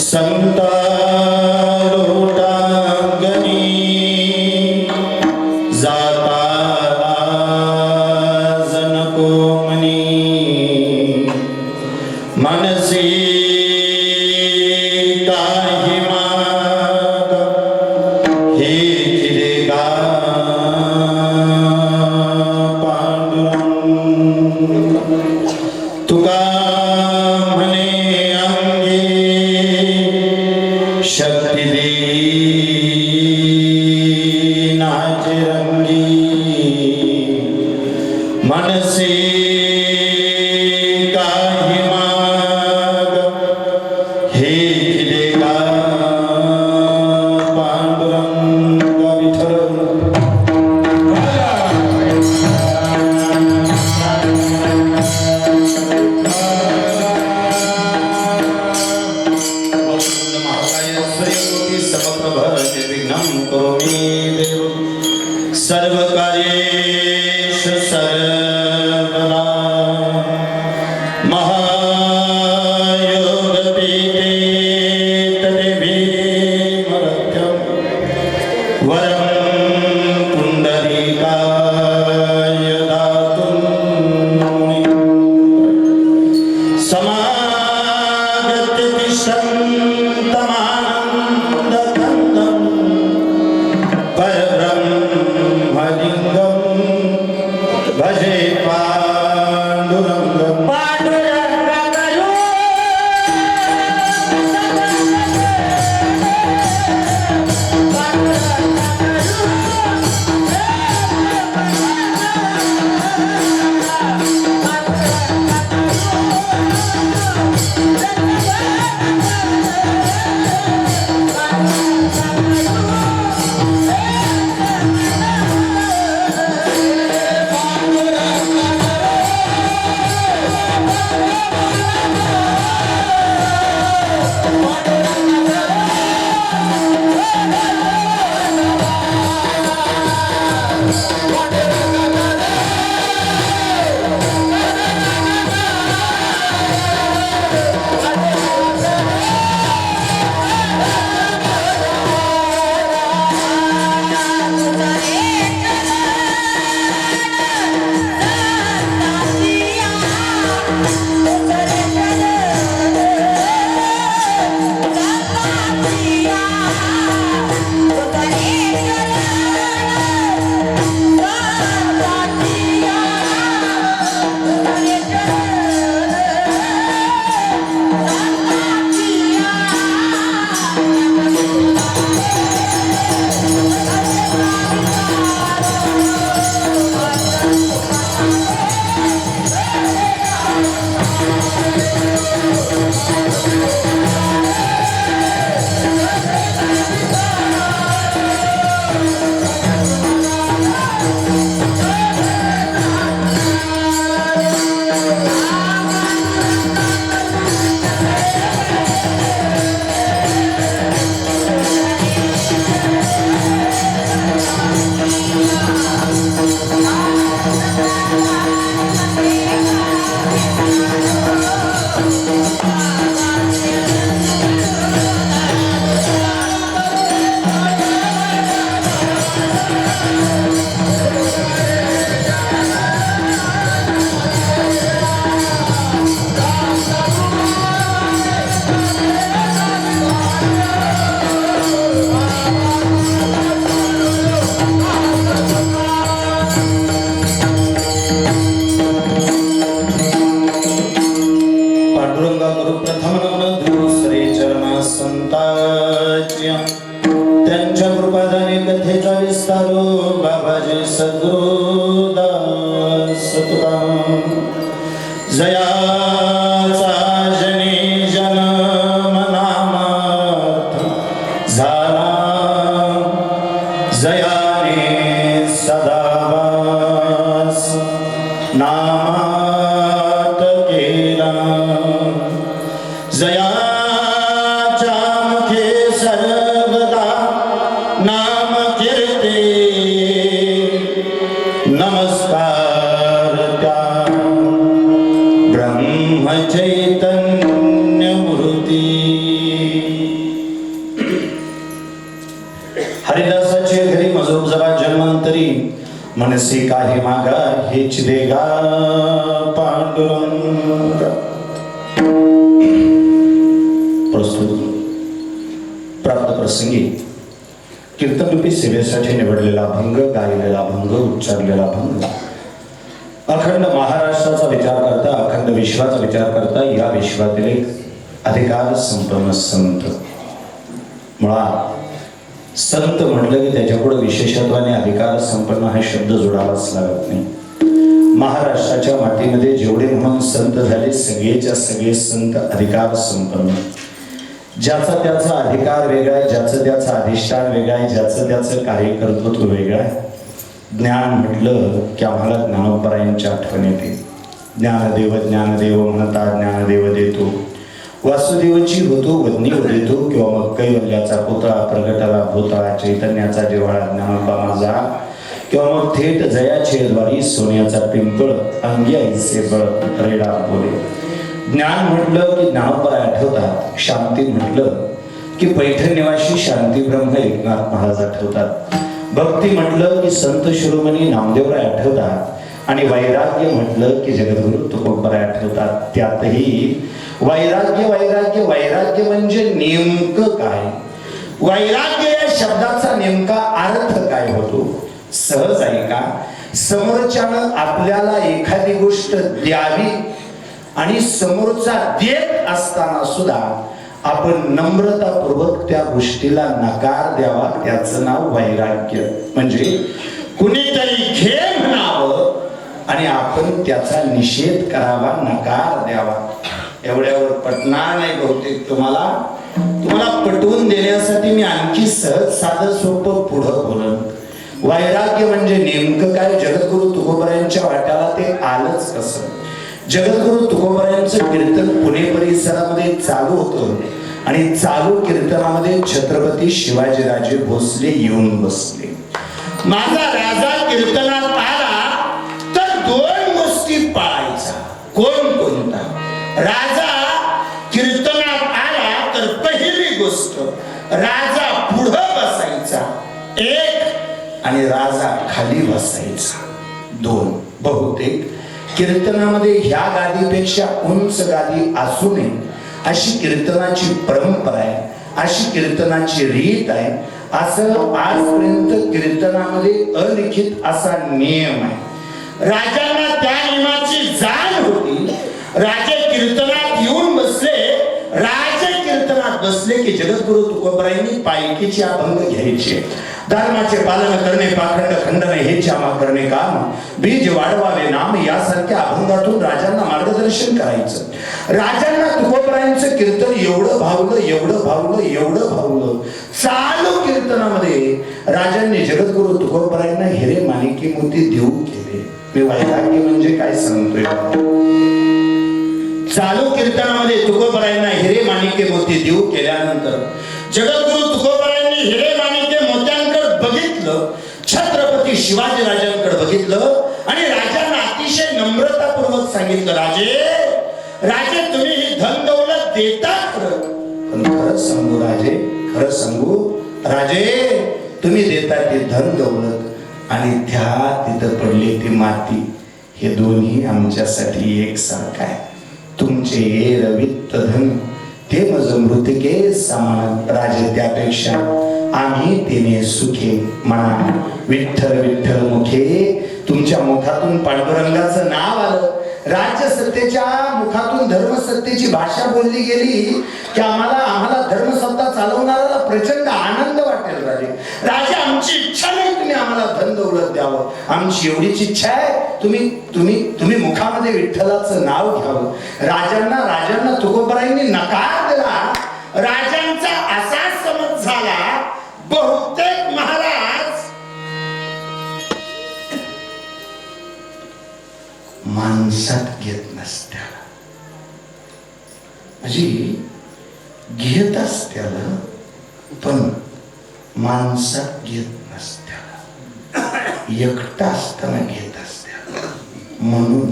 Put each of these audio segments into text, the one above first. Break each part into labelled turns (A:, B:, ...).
A: ਸੰਤ सर्व कार्येश सर्व प्रथम दुसरे चरण संताच्या त्यांच्या कृपादाने कथेचा विस्तारो बाबाजी सद्गुरू मनसे काही मागा हेच देगा पांडुरंग. प्रस्तुत. प्राप्त प्रसंगी कीर्तनरूपी सेवेसाठी निवडलेला भंग गायलेला भंग उच्चारलेला भंग. अखंड महाराष्ट्राचा विचार करता अखंड विश्वाचा विचार करता या विश्वातील एक अधिकार संपन्न संत. मुळात संत म्हटलं की त्याच्यापुढे विशेषत्वाने अधिकार संपन्न हा शब्द जोडावाच लागत नाही. महाराष्ट्राच्या मातीमध्ये जेवढे म्हणून संत झाले सगळेच्या सगळे संत अधिकार संपन्न. ज्याचा त्याचा अधिकार वेगळा आहे ज्याचं त्याचं अधिष्ठान वेगळं आहे ज्याचं त्याचं कार्यकर्तृत्व वेगळं आहे. ज्ञान म्हटलं की आम्हाला ज्ञानोपरायांची आठवण येते ज्ञानदेव ज्ञानदेव म्हणता ज्ञानदेव देतो. वासुदेवची होतो वदनी देतो किंवा मग कैवल्याचा पुतळा प्रगटाला भूतळा चैतन्याचा जिव्हाळा ज्ञानोबा माझा. किंवा मग थेट जयाचे द्वारी सोन्याचा पिंपळ अंगी ऐसे बळ रेडा बोले. ज्ञान म्हटलं की ज्ञानोबा आठवतात शांती म्हटलं की पैठण निवासी शांती ब्रह्म एकनाथ महाराज आठवतात. भक्ती म्हटलं की संत शिरोमणी नामदेवराय आठवतात. आणि वैराग्य म्हटलं की जगद्गुरु तुकोबराय आठवतात त्यातही वैराग्य वैराग्य वैराग्य म्हणजे नेमकं काय? वैराग्य या शब्दाचा नेमका अर्थ काय होतो? सहज आहे का? समोरच्यानं आपल्याला एखादी गोष्ट द्यावी आणि समोरचा देत असताना सुद्धा आपण नम्रतापूर्वक त्या गोष्टीला नकार द्यावा. त्याचं नाव वैराग्य. म्हणजे कुणीतरी घे म्हणावं आणि आपण त्याचा निषेध करावा नकार द्यावा. एवढ्यावर पटणार नाही बहुतेक तुम्हाला. तुम्हाला पटवून देण्यासाठी मी आणखी सहज साधं सोपं पुढं बोलन. वैराग्य म्हणजे नेमकं काय? जगद्गुरु तुकोबऱ्यांच्या वाट्याला ते आलंच कसं जगद्गुरु तुकोबऱ्यांचं कीर्तन पुणे परिसरामध्ये चालू होतं आणि चालू कीर्तनामध्ये छत्रपती शिवाजीराजे भोसले येऊन बसले. माझा राजा कीर्तनात आला. दोन गोष्टी पाळायचा कोण कोणता? राजा कीर्तनात आला तर पहिली गोष्ट राजा पुढं बसायचा. एक आणि राजा खाली बसायचा. दोन बहुतेक. कीर्तनामध्ये ह्या गादीपेक्षा उंच गादी असू नये. अशी कीर्तनाची परंपरा आहे अशी कीर्तनाची रीत आहे. असं आजपर्यंत कीर्तनामध्ये अलिखित असा नियम आहे. राजांना त्या नियमाची जाण होती. राजे कीर्तनात येऊन बसले. राजे कीर्तनात बसले की जगद्गुरु तुकोबरायांनी पायकीचे अभंग घ्यायचे. धर्माचे पालन करणे पाखंड खंडन हे क्षमा करणे काम. बीज वाढवावे नाम यासारख्या अभंगातून राजांना मार्गदर्शन करायचं. राजांना तुकोबरायांचं कीर्तन एवढं भावलं एवढं भावलं एवढं भावलं. चालू कीर्तनामध्ये राजांनी जगद्गुरु तुकोबरायांना हिरे माणिकी मोती देऊ केले. वैराग्य म्हणजे काय सांगतोय चालू कीर्तनामध्ये तुकोबरायांना हिरे माणिके मोती देऊ केल्यानंतर जगद्गुरु तुकोबरायांनी हिरे माणिके मोत्यांकडे बघितलं छत्रपती शिवाजी राजांकडे बघितलं आणि राजांना अतिशय नम्रतापूर्वक सांगितलं राजे राजे तुम्ही ही धन दौलत देता खरं. पण खरंच सांगू राजे खरं सांगू राजे तुम्ही देता ते धन दौलत आणि त्या तिथं पडली ती माती हे दोन्ही आमच्यासाठी एकसारखं आहे. तुमचे हे रवित्त धन ते मज मृतिके समान राजे त्यापेक्षा आम्ही तिने सुखे म्हणा विठ्ठल विठ्ठल मुखे तुमच्या मुखातून पांडुरंगाचं नाव आलं. राज्य सत्तेच्या मुखातून धर्म सत्तेची भाषा बोलली गेली की आम्हाला आम्हाला धर्मसत्ता चालवणाऱ्याला प्रचंड आनंद वाटेल राजे. राजे आमची इच्छा नाही तुम्ही आम्हाला धन दौलत द्यावं. आमची एवढीच इच्छा आहे तुम्ही तुम्ही तुम्ही मुखामध्ये विठ्ठलाचं नाव घ्यावं. राजांना राजांना तुकोबरायांनी नकार दिला. राजांचा असा समज झाला बहुतेक महाराज माणसात घेत नसत्या. म्हणजे घेत असत्याला पण माणसात घेत एकटा असताना घेत असत्या. म्हणून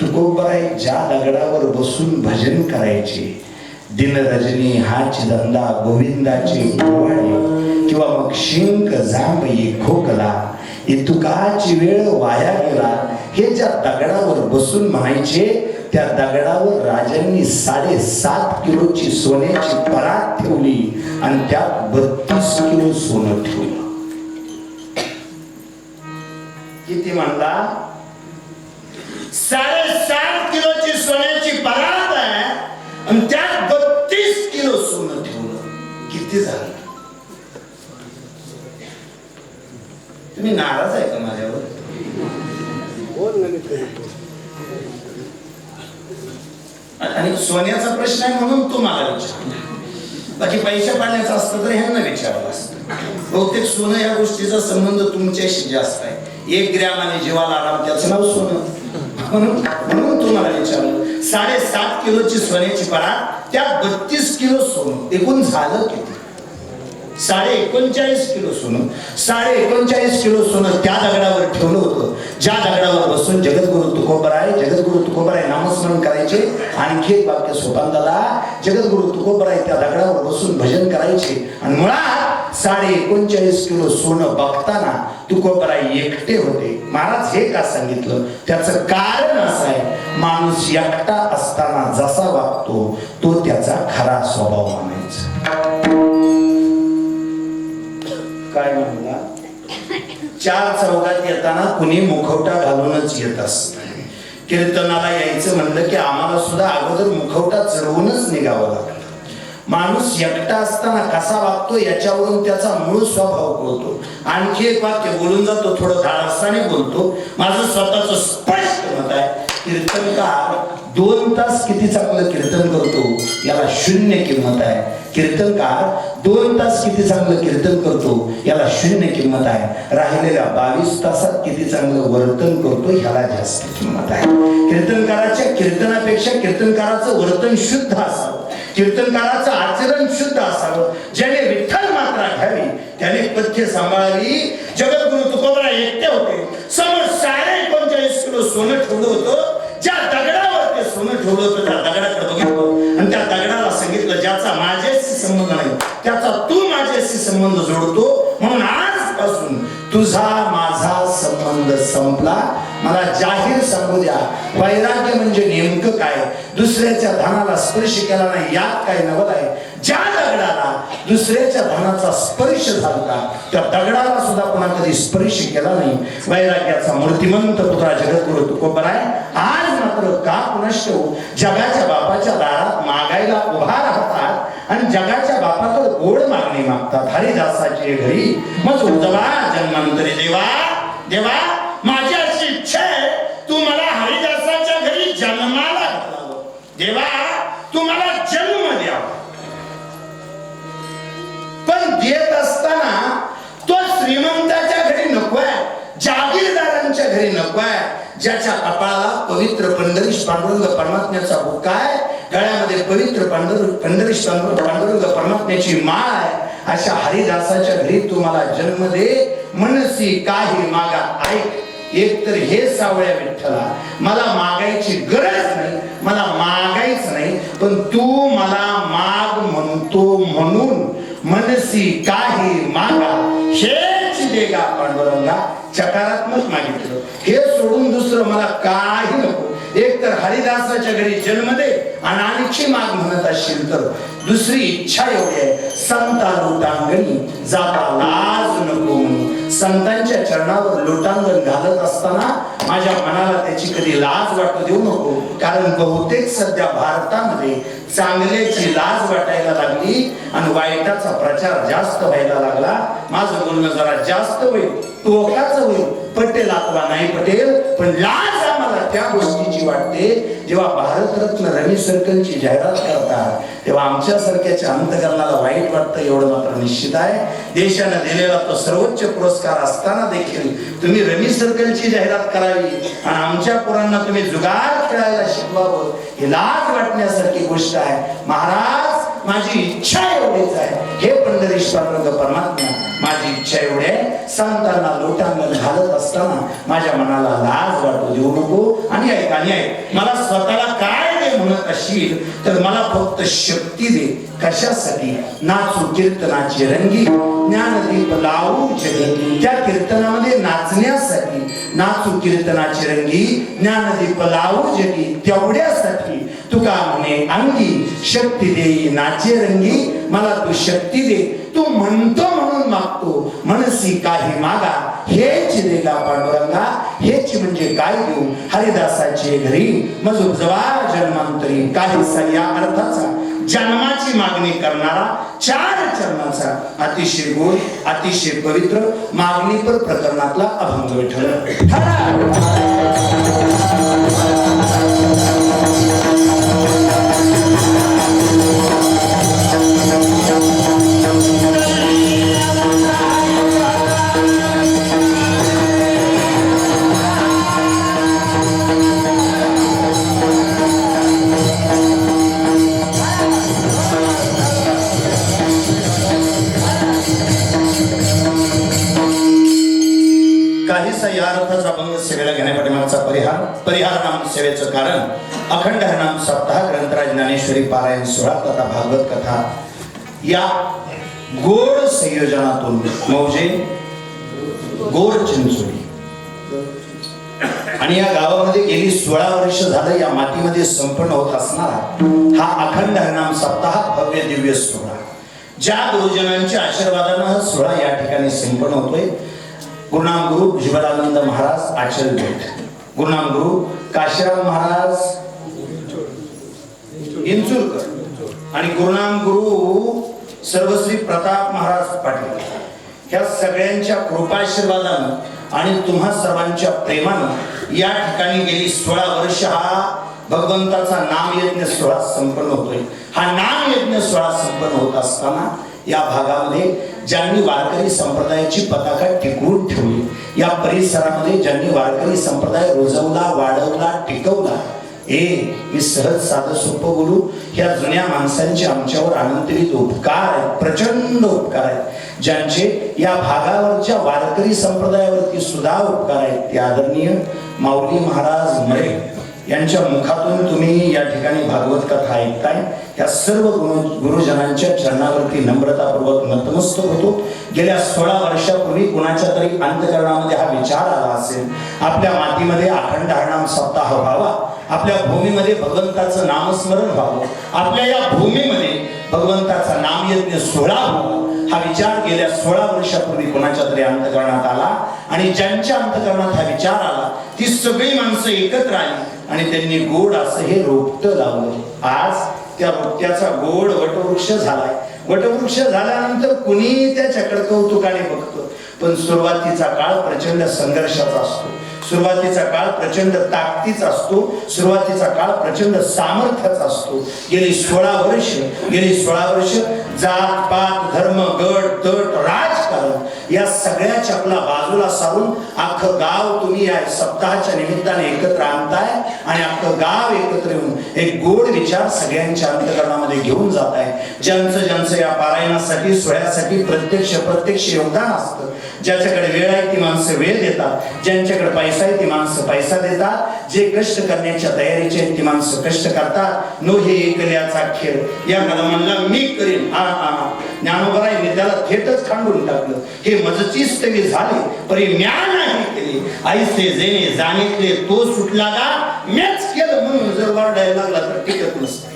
A: तुकोबाई ज्या दगडावर बसून भजन करायचे दिन रजनी हाच धंदा गोविंदाचे पोवाडे किंवा मग शिंक जांभई खोकला इतुकाची वेळ वाया गेला हे ज्या दगडावर बसून म्हणायचे त्या दगडावर राजांनी साडेसात किलोची सोन्याची परात ठेवली आणि त्यात बत्तीस किलो सोनं ठेवलं. किती म्हणला साडेसात किलोची सोन्याची परात आहे आणि त्यात बत्तीस किलो सोनं ठेवलं. किती झालं? तुम्ही नाराज आहे का माझ्यावर? आणि सोन्याचा प्रश्न आहे म्हणून तो मला विचारला. बाकी पैसे पाडण्याचा असतं तर ह्यांना विचारलं असतं. बहुतेक सोनं या गोष्टीचा संबंध तुमच्याशी जास्त आहे. एक ग्रॅमाने जीवाला आराम त्याचं नाव सोनं. म्हणून म्हणून तुम्हाला विचारलं साडेसात किलोची सोन्याची परात त्यात बत्तीस किलो सोनं. एकूण झालं किती? साडे एकोणचाळीस किलो सोनं. साडे एकोणचाळीस किलो सोनं त्या दगडावर ठेवलं होतं. ज्या दगडावर बसून जगद्गुरु तुकोबराय जगद्गुरु तुकोबराय नामस्मरण करायचे आणखी एक वाक्य सोपानदादा जगद्गुरु तुकोबराय त्या दगडावर बसून भजन करायचे. आणि मुळात साडे एकोणचाळीस किलो सोनं बघताना तुकोबराय एकटे होते. महाराज हे का सांगितलं? त्याचं कारण असं आहे. माणूस एकटा असताना जसा वागतो तो त्याचा खरा स्वभाव मानायचा. काय म्हणला? चार चौघात येताना कुणी मुखवटा घालूनच येत असत. कीर्तनाला यायचं म्हणलं की आम्हाला सुद्धा अगोदर मुखवटा चढवूनच निघावं लागतं. माणूस एकटा असताना कसा वागतो याच्यावरून त्याचा मूळ स्वभाव कळतो आणखी एक वाक्य बोलून जातो थोडं धाडसाने बोलतो. माझं स्वतःच स्पष्ट मत आहे. कीर्तनकार दोन तास किती चांगलं कीर्तन करतो याला शून्य किंमत आहे. कीर्तनकार दोन तास किती चांगलं कीर्तन करतो याला शून्य किंमत आहे. राहिलेल्या बावीस तासात किती चांगलं वर्तन करतो ह्याला जास्त किंमत आहे. कीर्तनकाराच्या कीर्तनापेक्षा कीर्तनकाराचं वर्तन शुद्ध असावं. कीर्तनकाराचं आचरण शुद्ध असावं. ज्याने विठ्ठल मात्रा घ्यावी त्याने पथ्य सांभाळावी. जगद्गुरु तुकोबरा एकटे होते. समोर साडे एकोणचाळीस किलो सोनं ठेवलं होतं. ज्या दगडावर ते सोनं ठेवलं होतं त्या दगडाकडे बघितलं आणि त्या दगडाला सांगितलं ज्याचा माझ्याशी संबंध नाही त्याचा तू माझ्याशी संबंध जोडतो म्हणून आजपासून तुझा माझा संबंध संपला. मला जाहीर सांगू द्या वैराग्य म्हणजे नेमकं काय? दुसऱ्याच्या धनाला स्पर्श केला नाही यात काय नवल आहे? ज्या दगडाला दुसऱ्याच्या धनाचा स्पर्श झाला त्या दगडाला सुद्धा कोणा कधी स्पर्श केला नाही. वैराग्याचा मूर्तिमंत पुत्रा जगद्गुरु तुकोबर आहे आज मात्र का कुणाष्ट जगाच्या बापाच्या दारात मागायला उभा राहतात आणि जगाच्या बापाकडे गोड मागणी मागतात. हरिदासाची घरी मग उजवा जन्मांतरी देवा देवा माझी अशी इच्छा आहे तू मला हरिदासाच्या घरी जन्माला घालावं. देवा ज्याच्या कपाळाला पवित्र पंढरीश पांडुरंग परमात्म्याचा बुक आहे गळ्यामध्ये पवित्र पांडुर पंढरीश पांडुरंग परमात्म्याची माळ आहे. अशा हरिदासाच्या घरी तुम्हाला जन्म दे मनसी काही मागा ऐक. एक तर हे सावळ्या विठ्ठला मला मागायची गरज नाही मला मागायच नाही पण तू मला माग म्हणतो म्हणून मनसी काही मागा. शेच देगा पांडुरंगा. सकारात्मक मागितलं. हे सोडून दुसरं मला काही नको. एक तर हरिदासाच्या घरी जन्म दे आणि आणखी माग म्हणत असशील तर दुसरी इच्छा एवढी आहे. संता लोटांगणी जाता लाज नको म्हणून. संतांच्या चरणावर लोटांगण घालत असताना माझ्या मनाला त्याची कधी लाज वाटू देऊ नको. कारण बहुतेक सध्या भारतामध्ये चांगल्याची लाज वाटायला लागली आणि वाईटाचा प्रचार जास्त व्हायला लागला. माझं बोलणं जरा जास्त होईल टोकाचं होईल. पटेल अथवा नाही पटेल पण लाज त्या गोष्टीची वाटते जेव्हा भारतरत्न रवी सर्कलची जाहिरात करतात तेव्हा आमच्यासारख्याच्या अंतकरणाला वाईट वाटतं एवढं मात्र निश्चित आहे. देशानं दिलेला तो सर्वोच्च पुरस्कार असताना देखील तुम्ही रवी सर्कलची जाहिरात करावी आणि आमच्या पोरांना तुम्ही जुगार खेळायला शिकवावं ही लाज वाटण्यासारखी गोष्ट आहे. महाराज माझी इच्छा एवढीच आहे. हे पंढरीश परमात्मा माझी इच्छा एवढी आहे. संतांना लोटांगण घालत असताना माझ्या मनाला लाज वाटू देऊ नको. आणि ऐक आणि ऐक. मला स्वतःला काय दे म्हणत असशील तर मला फक्त शक्ती दे. कशासाठी? नाचू कीर्तनाची रंगी ज्ञानदीप लावू जगी त्या कीर्तनामध्ये नाचण्यासाठी. नाचू कीर्तनाची रंगी ज्ञानदीप लावू जगी तेवढ्यासाठी तुका म्हणे अंगी शक्ती देई नाचे रंगी मला तू शक्ती दे. तू म्हणतो म्हणून मागतो. मनसी काही मागा हेच देगा पांडुरंगा हेच म्हणजे काय देऊ? हरिदासाचे घरी मजुबजवा जन्मांतरी काही या अर्थाचा. जन्माची मागणी करणारा चार चरणाचा अतिशय गोड अतिशय पवित्र मागणीपर प्रकरणातला अभंग विठल ठरा. काहीसा या अर्थाचा अभंग सेवेला घेण्यापाठीमागचा परिहार परिहार नाम सेवेचं कारण अखंड हरनाम सप्ताह ग्रंथराज ज्ञानेश्वरी पारायण सोळा तथा भागवत कथा या गोड संयोजनातून मौजे गोड चिंचोळी. आणि या गावामध्ये गेली सोळा वर्ष झालं या मातीमध्ये संपन्न होत असणारा हा अखंड हरनाम सप्ताह भव्य दिव्य सोहळा. ज्या गुरुजनांच्या आशीर्वादानं हा सोहळा या ठिकाणी संपन्न होतोय गुरुनाम गुरु जीवनानंद महाराज आचार्य भेट गुरुनाम गुरु काशीराम महाराज इंचुरकर आणि गुरुनाम गुरु सर्वश्री प्रताप महाराज पाटील। ह्या सगळ्यांच्या कृपाशीर्वादानं आणि तुम्हा सर्वांच्या प्रेमानं या ठिकाणी गेली सोळा वर्ष हा भगवंताचा नाम यज्ञ सोहळा संपन्न होतोय। हा नाम यज्ञ सोहळा संपन्न होत असताना या भागामध्ये ज्यांनी वारकरी संप्रदायाची पताका टिकवून ठेवली या परिसरामध्ये ज्यांनी वारकरी संप्रदाय रुजवला वाढवला टिकवला ए मी सहज साधं सोपं बोलू. ह्या जुन्या माणसांचे आमच्यावर अनंतरित उपकार आहेत प्रचंड उपकार आहेत. ज्यांचे या भागावरच्या वारकरी संप्रदायावरती सुद्धा उपकार आहेत ते आदरणीय माऊली महाराज मरे. यांच्या मुखातून तुम्ही या ठिकाणी भागवत कथा ऐकताय. या सर्व गुरु गुरुजनांच्या चरणावरती नम्रतापूर्वक नतमस्तक होतो. गेल्या सोळा वर्षापूर्वी कुणाच्या तरी अंतकरणामध्ये हा विचार आला असेल आपल्या मातीमध्ये अखंड हरणाम सप्ताह व्हावा आपल्या भूमीमध्ये भगवंताचं नामस्मरण व्हावं आपल्या या भूमीमध्ये भगवंताचा नामयज्ञ सोहळा व्हावा हा विचार गेल्या सोळा वर्षापूर्वी कोणाच्या तरी अंतकरणात आला आणि ज्यांच्या अंतकरणात हा विचार आला ती सगळी माणसं एकत्र आली आणि त्यांनी गोड असं हे रोपट लावलं. आज त्या मुक्त्याचा गोड वटवृक्ष झालाय. वटवृक्ष झाल्यानंतर कुणी त्याच्याकडे कौतुकाने बघतो. पण सुरुवातीचा काळ प्रचंड संघर्षाचा असतो. सुरुवातीचा काळ प्रचंड ताकदीचा असतो सुरुवातीचा काळ प्रचंड सामर्थ्याचा असतो. गेली सोळा वर्ष गेली सोळा वर्ष जात पात धर्म गट तट राजकारण या सगळ्याच्या आपला बाजूला सारून अख्खं गाव तुम्ही या सप्ताहाच्या निमित्ताने एकत्र आणताय आणि अख्खं गाव एकत्र येऊन एक गोड विचार सगळ्यांच्या अंतकरणामध्ये घेऊन जात आहे ज्यांचं ज्यांचं या पारायणासाठी सोहळ्यासाठी प्रत्यक्ष प्रत्यक्ष योगदान असतं ज्याच्याकडे वेळ आहे ती माणसं वेळ देतात. ज्यांच्याकडे पैसा आहे ती माणसं पैसा देतात. जे कष्ट करण्याच्या तयारीचे आहेत ती माणसं कष्ट करतात. नो हे एकल्याचा खेळ. या कदमांना मी करीन. हा हा ज्ञानोबराय मी त्याला थेटच खांडून टाकलं. हे मजचीच तरी झाले परी ज्ञान नाही केली आईसे जेणे जाणीतले तो सुटला का? मॅच केलं म्हणून जर वरडायला लागला तर टिकत नसतं.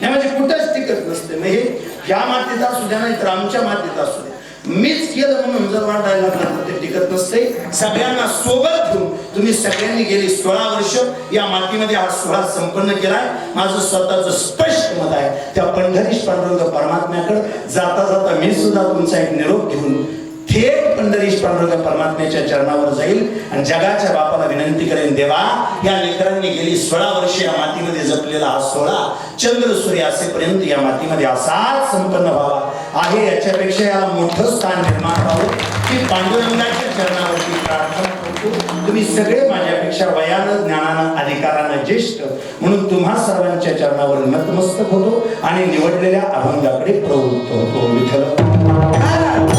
A: नाही म्हणजे कुठंच टिकत नसते. मग हे ह्या मातीत असू द्या नाही तर आमच्या मातीत असू द्या. मीच केलं म्हणून जर वाटायला लागलं ते टिकत नसते. सगळ्यांना सोबत घेऊन तुम्ही सगळ्यांनी गेली सोळा वर्ष या मातीमध्ये हा सोहळा संपन्न केलाय. माझं स्वतःचं स्पष्ट मत आहे त्या पंढरीश पांडुरंग परमात्म्याकडे जाता जाता मी सुद्धा तुमचा एक निरोप घेऊन थेट पंढरीश पांडुरंग परमात्म्याच्या चरणावर जाईल आणि जगाच्या बापाला विनंती करेन देवा या लेकरांनी गेली सोळा वर्ष या मातीमध्ये जपलेला हा सोहळा चंद्र सूर्य असेपर्यंत या मातीमध्ये असाच संपन्न व्हावा. आहे याच्यापेक्षा मोठं स्थान निर्माण व्हावं. की पांडुरंगाच्या चरणावरती प्रार्थना करतो. तुम्ही सगळे माझ्यापेक्षा वयानं ज्ञानानं अधिकारानं ज्येष्ठ म्हणून तुम्हा सर्वांच्या चरणावर नतमस्तक होतो आणि निवडलेल्या अभंगाकडे प्रवृत्त होतो. विठ्ठल.